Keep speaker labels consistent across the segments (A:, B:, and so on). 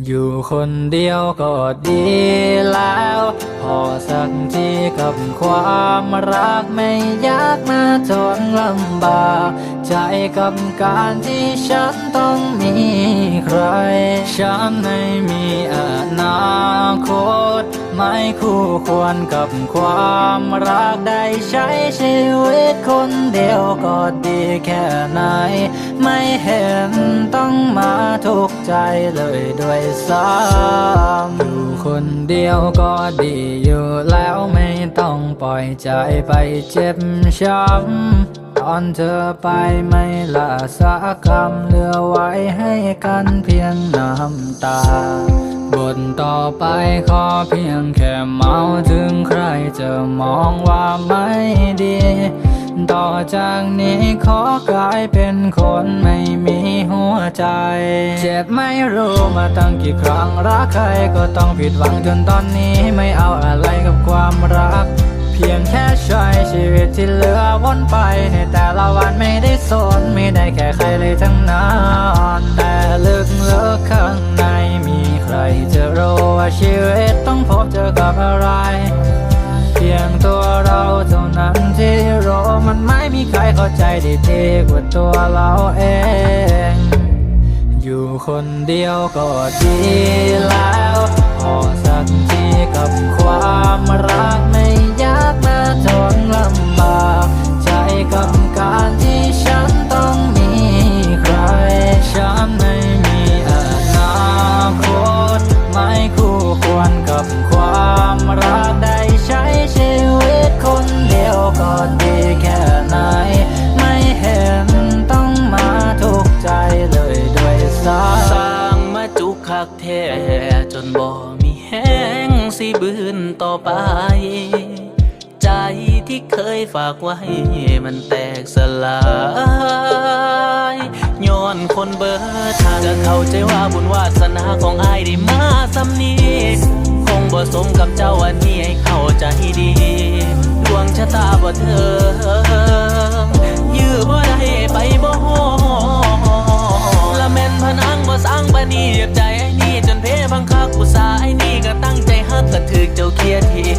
A: อยู่คนเดียวก็ดีแล้ว พอสักทีกับความรักไม่ยากมาจนลำบากใจกับการที่ฉันต้องมีใคร ฉันไม่มีอนาคต ไม่คู่ควรกับความรักได้ใช้ชีวิตคนเดียวก็ดีแค่ไหน ไม่เห็นต้องมาทุกข์ใจเลยด้วยซ้ำอยู่คนเดียวก็ดีอยู่แล้วไม่ต้องปล่อยใจไปเจ็บช้ำตอนเธอไปไม่ละสักคำเหลือไว้ให้กันเพียงน้ำตา บทต่อไปขอเพียงแค่เมาถึงใครจะมองว่าไม่ดี ต่อจากนี้ขอกลายเป็นคนไม่มีหัวใจ เจ็บไม่รู้มาตั้งกี่ครั้งรักใครก็ต้องผิดหวังจนตอนนี้ไม่เอาอะไรกับความรักเพียงแค่ใช้ชีวิตที่เหลือวนไป ในแต่ละวันไม่ได้สนไม่ได้แค่ใครเลยทั้งนั้นแต่ลึกเลิกข้าง กับอะไร เพียงตัวเราเท่านั้นที่รู้มันไม่มีใครเข้าใจได้ดีกว่าตัวเราเอง อยู่คนเดียวก็ดีแล้วพอสักทีกับความรักไม่ยากมาทนลำบากใจกับ แค่ไหน ไม่เห็นต้องมาทุกใจเลยด้วยซ้ำ
B: สร้างมาจุกคักแท้จนบ่มีแห้งสิบืนต่อไป ใจที่เคยฝากไว้ มันแตกสลายย้อนคนเบิดทางก็เข้าใจว่าบุญวาสนาของอายได้มาสำนีคงบ่สมกับเจ้าอันนี้ให้เข้าใจดี งชะตาบ่เธอ ยื้อบ่ได้ไปบ่ฮอละแม่นพนังบ่สร้างปานีเหยียบใจไอ้นี่จนเพบังคักอุตสาไอ้นี่ก็ตั้งใจฮักก็ถึกเจ้าเคลียทิ้ง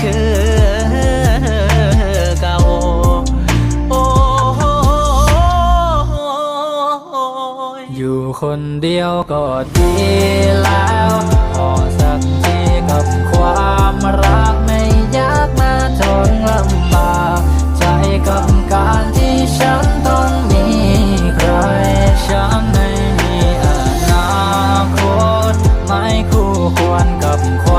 B: คือเก่าโอ้ย
A: อยู่คนเดียวก็ดีล้ว ควรกับคน